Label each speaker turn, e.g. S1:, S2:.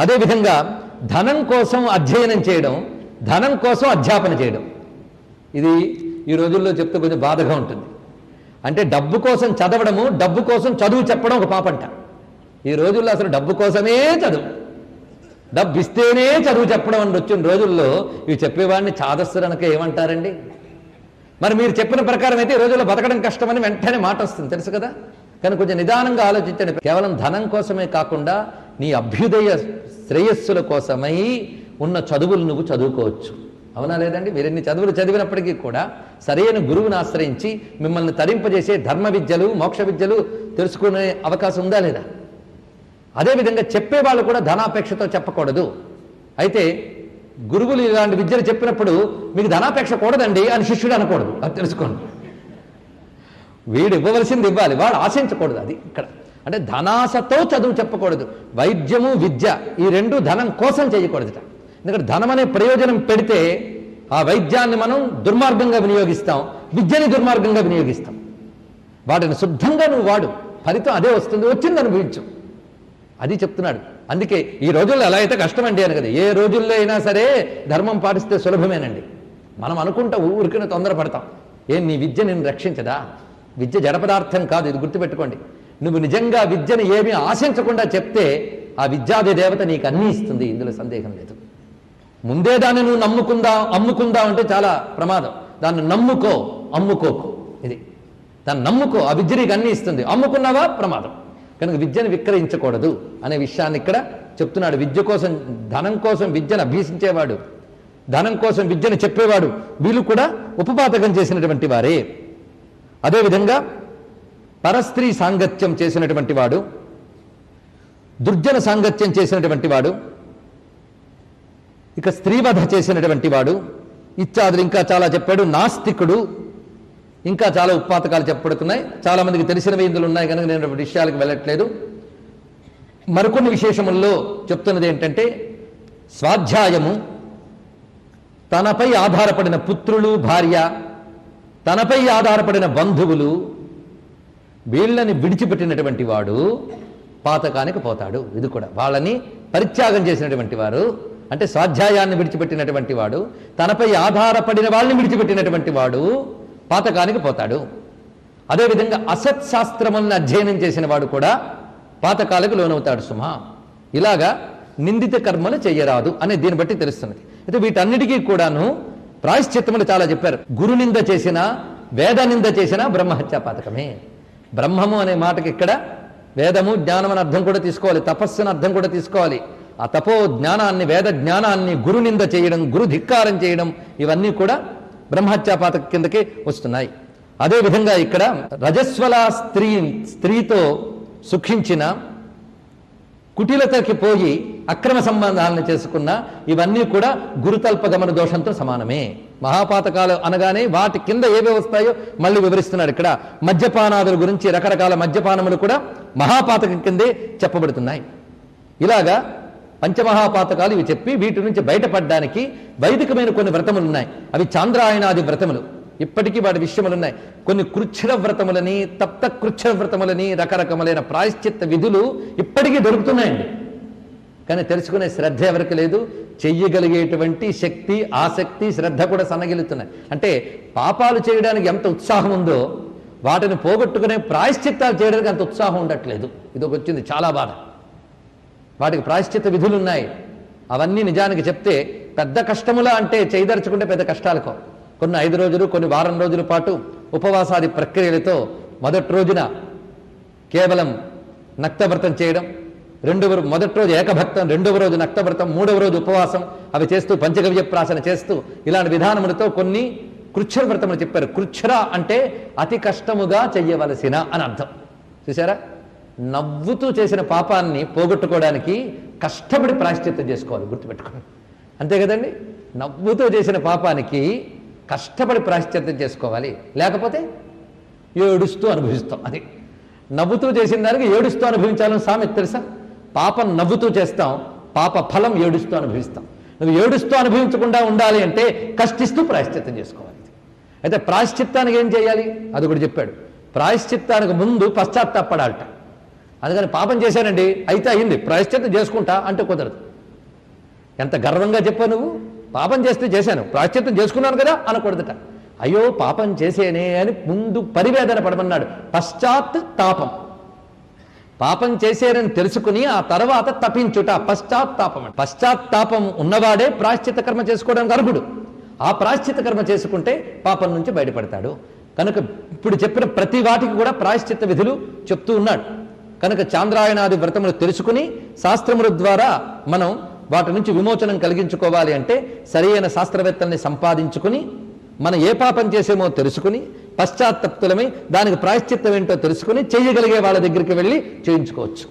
S1: అదేవిధంగా ధనం కోసం అధ్యయనం చేయడం ధనం కోసం అధ్యాపన చేయడం. ఇది ఈ రోజుల్లో చెప్తే కొంచెం బాధగా ఉంటుంది. అంటే డబ్బు కోసం చదవడము డబ్బు కోసం చదువు చెప్పడం ఒక పాపంట ఈ రోజుల్లో అసలు డబ్బు కోసమే చదువు. డబ్బు ఇస్తేనే చదువు చెప్పడం అని వచ్చిన రోజుల్లో ఇవి చెప్పేవాడిని చాదస్తురనక ఏమంటారండి? మరి మీరు చెప్పిన ప్రకారం అయితే ఈ రోజుల్లో బతకడం కష్టమని వెంటనే మాట వస్తుంది తెలుసు కదా? కానీ కొంచెం నిదానంగా ఆలోచించండి. కేవలం ధనం కోసమే కాకుండా నీ అభ్యుదయ శ్రేయస్సుల కోసమై ఉన్న చదువులు నువ్వు చదువుకోవచ్చు. అవునా లేదండి? మీరెన్ని చదువులు చదివినప్పటికీ కూడా సరైన గురువుని ఆశ్రయించి మిమ్మల్ని తరింపజేసే ధర్మ విద్యలు మోక్ష విద్యలు తెలుసుకునే అవకాశం ఉందా లేదా? అదేవిధంగా చెప్పేవాళ్ళు కూడా ధనాపేక్షతో చెప్పకూడదు. అయితే గురువులు ఇలాంటి విద్యలు చెప్పినప్పుడు మీకు ధనాపేక్ష కూడదండి అని శిష్యుడు అనకూడదు. అది తెలుసుకోండి. వీడు ఇవ్వవలసింది ఇవ్వాలి. వాడు ఆశించకూడదు అది ఇక్కడ. అంటే ధనాశతో చదువు చెప్పకూడదు. వైద్యము విద్య ఈ రెండు ధనం కోసం చేయకూడదుట. ఎందుకంటే ధనం అనే ప్రయోజనం పెడితే ఆ వైద్యాన్ని మనం దుర్మార్గంగా వినియోగిస్తాం విద్యని దుర్మార్గంగా వినియోగిస్తాం. వాటిని శుద్ధంగా నువ్వు వాడు. ఫలితం అదే వస్తుంది వచ్చింది అనుభవించు అది చెప్తున్నాడు. అందుకే ఈ రోజుల్లో ఎలా అయితే కష్టమండి అని కదా ఏ రోజుల్లో అయినా సరే ధర్మం పాటిస్తే సులభమేనండి. మనం అనుకుంటా ఊరికిన తొందరపడతాం. ఏం నీ విద్య నిన్ను రక్షించదా? విద్య జడ పదార్థం కాదు ఇది గుర్తుపెట్టుకోండి. నువ్వు నిజంగా విద్యను ఏమీ ఆశించకుండా చెప్తే ఆ విద్యాది దేవత నీకు అన్నీ ఇస్తుంది. ఇందులో సందేహం లేదు. ముందే దాన్ని నువ్వు నమ్ముకుందా అమ్ముకుందా అంటే చాలా ప్రమాదం. దాన్ని నమ్ముకో అమ్ముకోకు. ఇది. దాన్ని నమ్ముకో ఆ విద్య నీకు అన్నీ ఇస్తుంది. అమ్ముకున్నావా? ప్రమాదం. కనుక విద్యను విక్రయించకూడదు అనే విషయాన్ని ఇక్కడ చెప్తున్నాడు. విద్య కోసం ధనం కోసం విద్యను అభ్యసించేవాడు ధనం కోసం విద్యను చెప్పేవాడు వీళ్ళు కూడా ఉపపాతకం చేసినటువంటి వారే. అదేవిధంగా పరస్త్రీ సాంగత్యం చేసినటువంటి వాడు దుర్జన సాంగత్యం చేసినటువంటి వాడు ఇక స్త్రీవధ చేసినటువంటి వాడు ఇత్యాదులు ఇంకా చాలా చెప్పాడు. నాస్తికుడు ఇంకా చాలా ఉత్పాతకాలు చెప్పబడుతున్నాయి. చాలా మందికి తెలిసినవి ఇందులో ఉన్నాయి కనుక నేను విషయాలకు వెళ్ళట్లేదు. మరికొన్ని విశేషముల్లో చెప్తున్నది ఏంటంటే స్వాధ్యాయము తనపై ఆధారపడిన పుత్రులు భార్య తనపై ఆధారపడిన బంధువులు వీళ్ళని విడిచిపెట్టినటువంటి వాడు పాతకానికి పోతాడు. ఇది కూడా వాళ్ళని పరిత్యాగం చేసినటువంటి వారు అంటే స్వాధ్యాయాన్ని విడిచిపెట్టినటువంటి వాడు తనపై ఆధారపడిన వాళ్ళని విడిచిపెట్టినటువంటి వాడు పాతకానికి పోతాడు. అదేవిధంగా అసత్శాస్త్రములను అధ్యయనం చేసిన వాడు కూడా పాతకాలకు లోనవుతాడు సుమా. ఇలాగా నిందిత కర్మలు చేయరాదు అనే దీన్ని బట్టి తెలుస్తున్నది. అయితే వీటన్నిటికీ కూడాను ప్రాయశ్చిత్తములు చాలా చెప్పారు. గురు నింద చేసిన వేద నింద చేసిన బ్రహ్మహత్యా పాతకమే బ్రహ్మము అనే మాటకి ఇక్కడ వేదము జ్ఞానం అని అర్థం కూడా తీసుకోవాలి. తపస్సును అర్థం కూడా తీసుకోవాలి. ఆ తపో జ్ఞానాన్ని వేద జ్ఞానాన్ని గురు నింద చేయడం గురు ధిక్కారం చేయడం ఇవన్నీ కూడా బ్రహ్మహత్యాపాతక కిందకే వస్తున్నాయి. అదేవిధంగా ఇక్కడ రజస్వల స్త్రీ స్త్రీతో సుఖించిన కుటిలతకి పోయి అక్రమ సంబంధాలను చేసుకున్న ఇవన్నీ కూడా గురుతల్ప గమన దోషంతో సమానమే. మహాపాతకాలు అనగానే వాటి కింద ఏవే వస్తాయో మళ్ళీ వివరిస్తున్నాడు ఇక్కడ. మద్యపానాదుల గురించి రకరకాల మద్యపానములు కూడా మహాపాతకం కిందే చెప్పబడుతున్నాయి. ఇలాగా పంచమహాపాతకాలు ఇవి చెప్పి వీటి నుంచి బయటపడడానికి వైదికమైన కొన్ని వ్రతములు ఉన్నాయి. అవి చాంద్రాయణాది వ్రతములు. ఇప్పటికీ వాటి విషయములు ఉన్నాయి కొన్ని కృచ్ఛర వ్రతములని తప్త కృచ్ఛర వ్రతములని రకరకములైన ప్రాయశ్చిత్త విధులు ఇప్పటికీ దొరుకుతున్నాయండి. కానీ తెలుసుకునే శ్రద్ధ ఎవరికి లేదు. చెయ్యగలిగేటువంటి శక్తి ఆసక్తి శ్రద్ధ కూడా సన్నగిలుతున్నాయి అంటే పాపాలు చేయడానికి ఎంత ఉత్సాహం ఉందో వాటిని పోగొట్టుకునే ప్రాయశ్చిత్తాలు చేయడానికి అంత ఉత్సాహం ఉండట్లేదు. ఇది ఒక వచ్చింది చాలా బాధ. వాటికి ప్రాయశ్చిత్త విధులు ఉన్నాయి అవన్నీ నిజానికి చెప్తే పెద్ద కష్టములా అంటే చేయదలుచుకుంటే పెద్ద కష్టాలకో కొన్ని ఐదు రోజులు కొన్ని వారం రోజుల పాటు ఉపవాసాది ప్రక్రియలతో మొదటి రోజున కేవలం నక్తవ్రతం చేయడం రెండవ మొదటి రోజు ఏకభక్తం రెండవ రోజు నక్తవ్రతం మూడవ రోజు ఉపవాసం అవి చేస్తూ పంచగవ్య ప్రాసన చేస్తూ ఇలాంటి విధానములతో కొన్ని కృచ్ఛ్ర వ్రతములు చెప్పారు. కృచ్ఛ్ర అంటే అతి కష్టముగా చెయ్యవలసిన అని అర్థం. చూసారా నవ్వుతూ చేసిన పాపాన్ని పోగొట్టుకోవడానికి కష్టపడి ప్రాశ్చిత్తం చేసుకోవాలి గుర్తుపెట్టుకోండి. అంతే కదండి? నవ్వుతూ చేసిన పాపానికి కష్టపడి ప్రాశ్చిత్యం చేసుకోవాలి. లేకపోతే ఏడుస్తూ అనుభవిస్తాం. అది నవ్వుతూ చేసిన దానికి ఏడుస్తూ అనుభవించాలని సామెత తెలుసా? పాపం నవ్వుతూ చేస్తాం పాప ఫలం ఏడుస్తూ అనుభవిస్తాం. నువ్వు ఏడుస్తూ అనుభవించకుండా ఉండాలి అంటే కష్టిస్తూ ప్రాయశ్చిత్తం చేసుకోవాలి. అయితే ప్రాయశ్చిత్తానికి ఏం చేయాలి? అది కూడా చెప్పాడు. ప్రాయశ్చిత్తానికి ముందు పశ్చాత్తాపడాలట. అందుకని పాపం చేశానండి అయితే అయింది. ప్రాయశ్చిత్తం చేసుకుంటా అంటే కుదరదు. ఎంత గర్వంగా చెప్పావు నువ్వు? పాపం చేస్తే చేశాను ప్రాశ్చిత్యం చేసుకున్నాను కదా అనకూడదట. అయ్యో పాపం చేసేనే అని ముందు పరివేదన పడమన్నాడు. పశ్చాత్ తాపం. పాపం చేసేరని తెలుసుకుని ఆ తర్వాత తపించుట. పశ్చాత్తాపం పశ్చాత్తాపం ఉన్నవాడే ప్రాశ్చిత కర్మ చేసుకోవడానికి అర్హుడు. ఆ ప్రాశ్చిత కర్మ చేసుకుంటే పాపం నుంచి బయటపడతాడు. కనుక ఇప్పుడు చెప్పిన ప్రతి వాటికి కూడా ప్రాశ్చిత్త విధులు చెప్తూ ఉన్నాడు. కనుక చాంద్రాయణాది వ్రతములు తెలుసుకుని శాస్త్రముల ద్వారా మనం వాటి నుంచి విమోచనం కలిగించుకోవాలి అంటే సరైన శాస్త్రవేత్తల్ని సంపాదించుకుని మనం ఏ పాపం చేసేమో తెలుసుకుని పశ్చాత్తప్తులమై దానికి ప్రాయశ్చిత్తం ఏంటో తెలుసుకుని చేయగలిగే వాళ్ళ దగ్గరికి వెళ్ళి చేయించుకోవచ్చు.